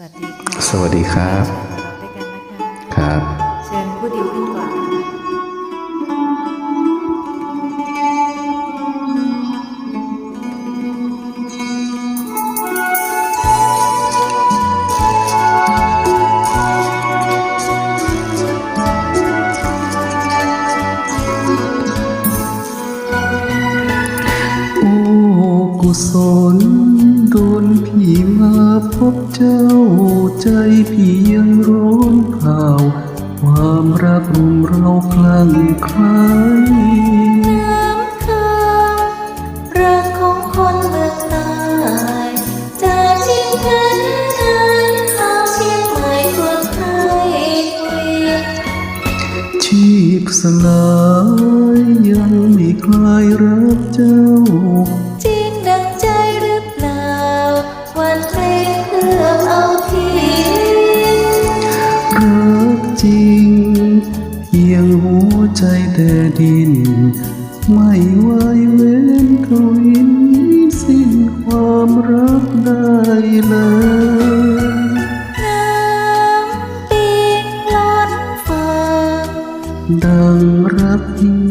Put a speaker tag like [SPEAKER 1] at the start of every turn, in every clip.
[SPEAKER 1] วัสดีค่ะ
[SPEAKER 2] สวัสดีครับ
[SPEAKER 1] เราด้วยกันนะคะ
[SPEAKER 2] ครับ
[SPEAKER 1] เชิญผู้ดิวขึ้นก่อน
[SPEAKER 2] กุศลโดนพี่มาพบเจ้าใจพี่ยังร้อนเผาความรักรุมเราคลั่งไคล้
[SPEAKER 1] น้ำค้างรักของคนเมืองใต้จากเชียงคานนานสาวเชียงใหม่คนไทยคุย
[SPEAKER 2] ชีพสลายยังไม่คลายรักเจ้า ยงหัวใจแต่ดิน ไม่ไหวเว้นทวินสิ้นความรักได้เลย
[SPEAKER 1] น้ำปิงล้นฟัง
[SPEAKER 2] ดังรักพี่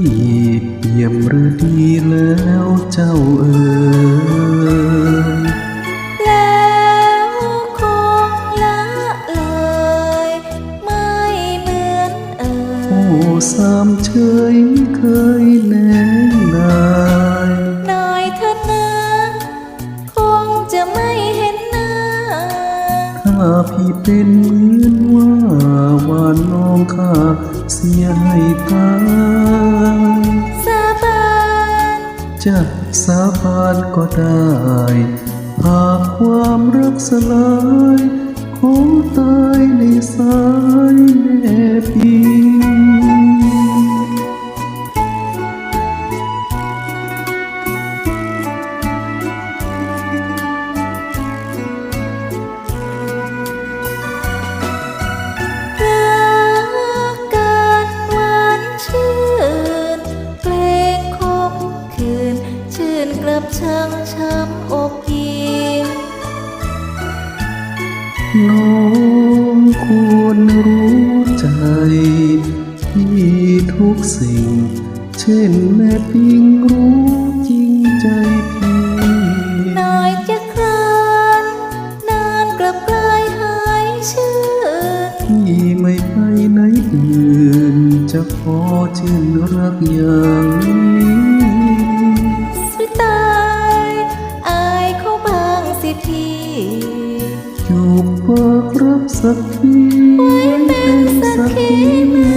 [SPEAKER 2] เปี่ยมฤดีแล้วเจ้าเอ๋ย สามเชยเคยแนงนาย
[SPEAKER 1] หน่อยเถอะนะคงจะไม่เห็นหน้า
[SPEAKER 2] ถ้าพี่เป็นเหมือนว่าว่าน้องข้าเสียให้ตาย
[SPEAKER 1] สาบาน
[SPEAKER 2] จะสาบานก็ได้หากความรักสลายขอตายในสาย
[SPEAKER 1] ช่างช้ำอกยิง
[SPEAKER 2] น้องควรรู้ใจที่ทุกสิ่ง เช่นแม่ปิงรู้จริงใจพี่
[SPEAKER 1] น่อยจะครานนานกลับกลายหายชื่น
[SPEAKER 2] พี่ไม่ไปไหนอื่น จะขอชื่นรักอย่างนี้ จูบปากรักสักที
[SPEAKER 1] เป็นสักที